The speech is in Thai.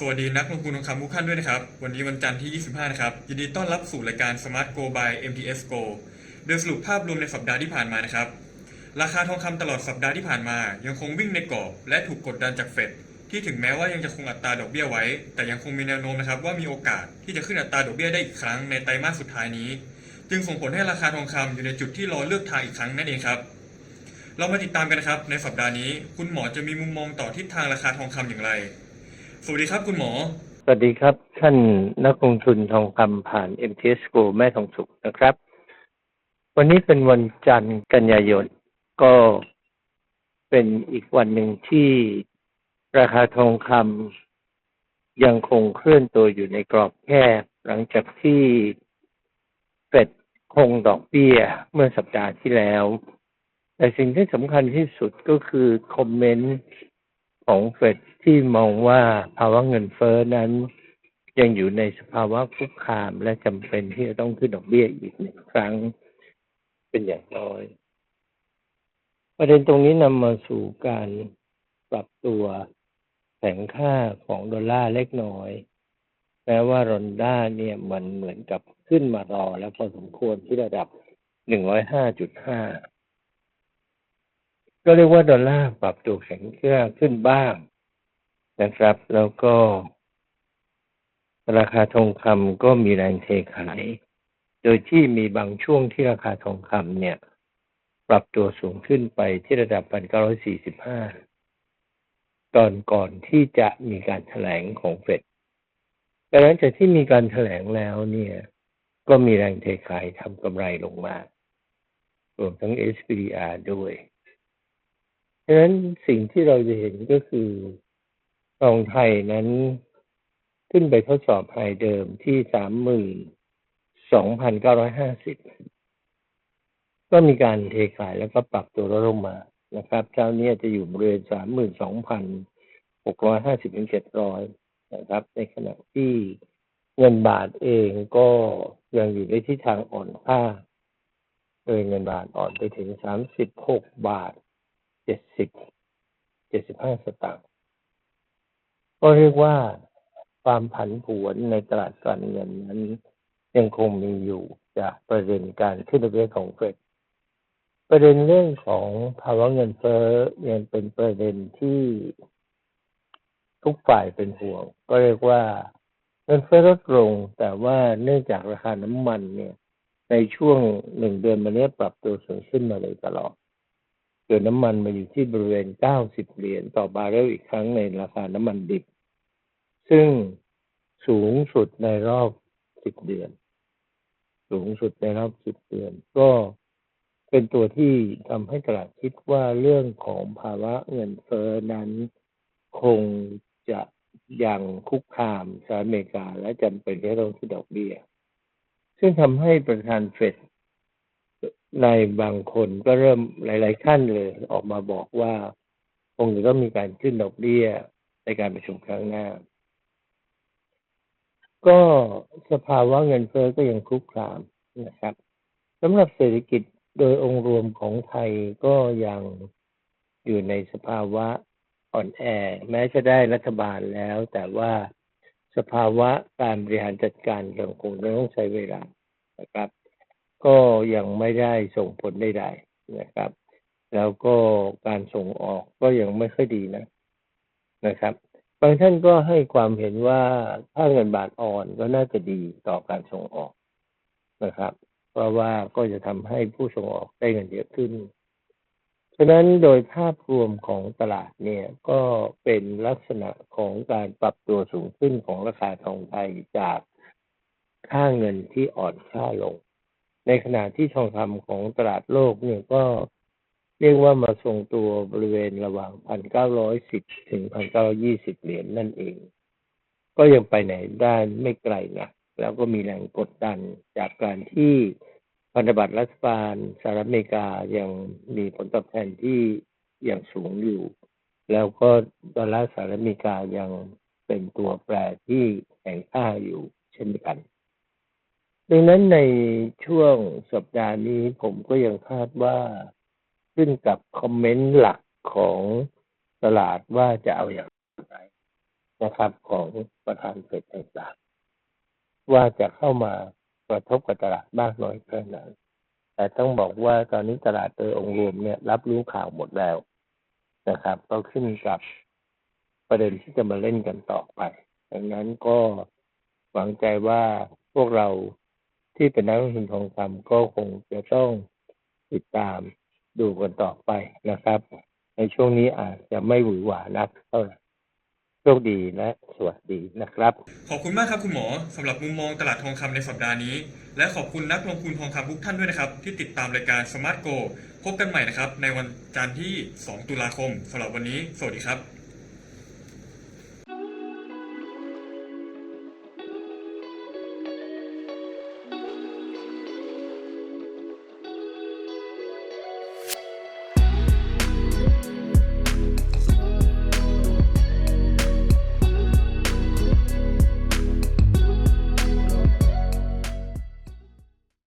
สวัสดีนักลงทุนทองคำทุกท่านด้วยนะครับ วันนี้วันจันทร์ที่ 25 นะครับ ยินดีต้อนรับสู่รายการ Smart Go by MTS Go โดยสรุปภาพรวมในสัปดาห์ที่ผ่านมานะครับ ราคาทองคำตลอดสัปดาห์ที่ผ่านมา ยังคงวิ่งในกรอบและถูกกดดันจากเฟดที่ถึงแม้ว่ายังจะคงอัตราดอกเบี้ยไว้ แต่ยังคงมีแนวโน้มนะครับว่ามีโอกาสที่จะขึ้นอัตราดอกเบี้ยได้อีกครั้งในไตรมาสสุดท้ายนี้ จึงส่งผลให้ราคาทองคำอยู่ในจุดที่รอเลือกทางอีกครั้งนั่นเองครับ เรามาติดตามกันนะครับในสัปดาห์นี้ คุณหมอจะมีมุมมองต่อทิศทางราคาทองคำอย่างไร สวัสดีครับคุณหมอ สวัสดีครับ ท่านนักลงทุนทองคำผ่าน MTS Go แม่ทองสุขนะครับ วันนี้เป็นวันจันทร์กันยายน ก็เป็นอีกวันหนึ่งที่ราคาทองคำยังคงเคลื่อนตัวอยู่ในกรอบแคบหลังจากที่เฟดคงดอกเบี้ยเมื่อสัปดาห์ที่แล้ว แต่สิ่งที่สำคัญที่สุดก็คือคอมเมนต์ ของเฟดที่มองว่าภาวะเงินเฟ้อนั้น ยังอยู่ในสภาวะคุกคามและจำเป็นที่จะต้องขึ้นดอกเบี้ยอีกหนึ่งครั้งเป็นอย่างน้อย ประเด็นตรงนี้นำมาสู่การปรับตัวแข็งค่าของดอลลาร์เล็กน้อยแม้ว่ารอนด้าเนี่ยมันเหมือนกับขึ้นมารอแล้วพอสมควรที่ระดับ105.5 ก็เรียกว่าดอลลาร์ปรับตัวแข็งค่าขึ้นบ้างนะครับ แล้วก็ ราคาทองคำก็มีแรงเทขาย โดยที่มีบางช่วงที่ราคาทองคำเนี่ย ปรับตัวสูงขึ้นไปที่ระดับ 1,945 ตอนก่อนที่จะมีการแถลงของเฟดแต่หลังจากที่มีการแถลงแล้วเนี่ย ก็มีแรงเทขายทำกำไรลงมารวมทั้ง SPDR ด้วย ฉะนั้นสิ่งที่เราจะเห็นก็คือทองไทยนั้นขึ้นไปทดสอบไฮเดิมที่สามหมื่นสองพันเก้าร้อยห้าสิบก็มีการเทขายแล้วก็ปรับตัวลดลงมานะครับเจ้านี้จะอยู่บริเวณสามหมื่นสองพันหกร้อยห้าสิบถึงเจ็ดร้อยนะครับ ในขณะที่เงินบาทเองก็ยังอยู่ในทิศทางอ่อนค่าโดยเงินบาทอ่อนไปถึงสามสิบหกบาท เจ็ดสิบเจ็ดสิบห้าสตางค์ก็เรียกว่าความผันผวนในตลาดการเงินนั้น ยังคงมีอยู่จากประเด็นการขึ้นดอกเบี้ยของเฟดประเด็นเรื่องของภาวะเงินเฟ้อยังเป็นประเด็นที่ทุกฝ่ายเป็นห่วง ก็เรียกว่าเงินเฟ้อลดลง แต่ว่าเนื่องจากราคาน้ำมันเนี่ย ในช่วงหนึ่งเดือนมาเนี้ยปรับตัวสูงขึ้นมาเลยตลอด เกิดน้ำมันมาอยู่ที่บริเวณ 90 เหรียญต่อบาร์เรลอีกครั้งในราคาน้ำมันดิบ ซึ่งสูงสุดในรอบ 10 เดือน สูงสุดในรอบ 10 เดือน ก็เป็นตัวที่ทำให้ตลาดคิดว่าเรื่องของภาวะเงินเฟ้อนั้นคงจะยังคุกคามสหรัฐอเมริกาและจำเป็นที่ต้องขึ้นดอกเบี้ย ซึ่งทำให้ประธานเฟด ในบางคนก็เริ่มหลายๆขั้นเลยออกมาบอกว่าคงจะต้องมีการขึ้นดอกเบี้ยในการประชุมครั้งหน้า ก็สภาวะเงินเฟ้อก็ยังคุกคามนะครับสำหรับเศรษฐกิจโดยองค์รวมของไทยก็ยังอยู่ในสภาวะอ่อนแอ แม้จะได้รัฐบาลแล้ว แต่ว่าสภาวะการบริหารจัดการยังคงต้องใช้เวลานะครับ ก็ยังไม่ได้ส่งผลใดๆนะครับ แล้วก็การส่งออกก็ยังไม่ค่อยดีนะนะครับบางท่านก็ให้ความเห็นว่าถ้าเงินบาทอ่อนก็น่าจะดีต่อการส่งออกนะครับ เพราะว่าก็จะทำให้ผู้ส่งออกได้เงินเยอะขึ้น ฉะนั้นโดยภาพรวมของตลาดเนี่ยก็เป็นลักษณะของการปรับตัวสูงขึ้นของราคาทองไทยจากค่าเงินที่อ่อนค่าลง ในขณะที่ทองคำของตลาดโลกเนี่ยก็เรียกว่ามาทรงตัวบริเวณระหว่าง 1,910 ถึง 1,920 เหรียญนนั่นเอง ก็ยังไปไหนได้ไม่ไกลนะแล้วก็มีแรงกดดันจากการที่พันธบัตรรัฐบาลสหรัฐอเมริกายังมีผลตอบแทนที่อยังสูงอยู่ แล้วก็ดอลลาร์สหรัฐอเมริกายังเป็นตัวแปรที่แข็งค่าอยู่เช่นกัน ดังนั้นในช่วงสัปดาห์นี้ผมก็ยังคาดว่าขึ้นกับคอมเมนต์หลักของตลาดว่าจะเอาอย่างไรนะครับของประธานเฟดต่างๆว่าจะเข้ามากระทบกับตลาดมากน้อยแค่ไหนแต่ต้องบอกว่าตอนนี้ตลาดโดยองค์รวมเนี่ยรับรู้ข่าวหมดแล้วนะครับ ก็ขึ้นกับประเด็นที่จะมาเล่นกันต่อไปดังนั้นก็หวังใจว่าพวกเรา ที่เป็นนักลงทุนทองคำก็คงจะต้องติดตามดูกันต่อไปนะครับ ในช่วงนี้อาจจะไม่หวือหวานักเท่าไหร่โชคดีและสวัสดีนะครับ ขอบคุณมากครับคุณหมอสำหรับมุมมองตลาดทองคำในสัปดาห์นี้ และขอบคุณนักลงทุนทองคำทุกท่านด้วยนะครับ ที่ติดตามรายการ Smart Go พบกันใหม่นะครับ ในวันจันทร์ที่ 2 ตุลาคมสำหรับวันนี้ สวัสดีครับ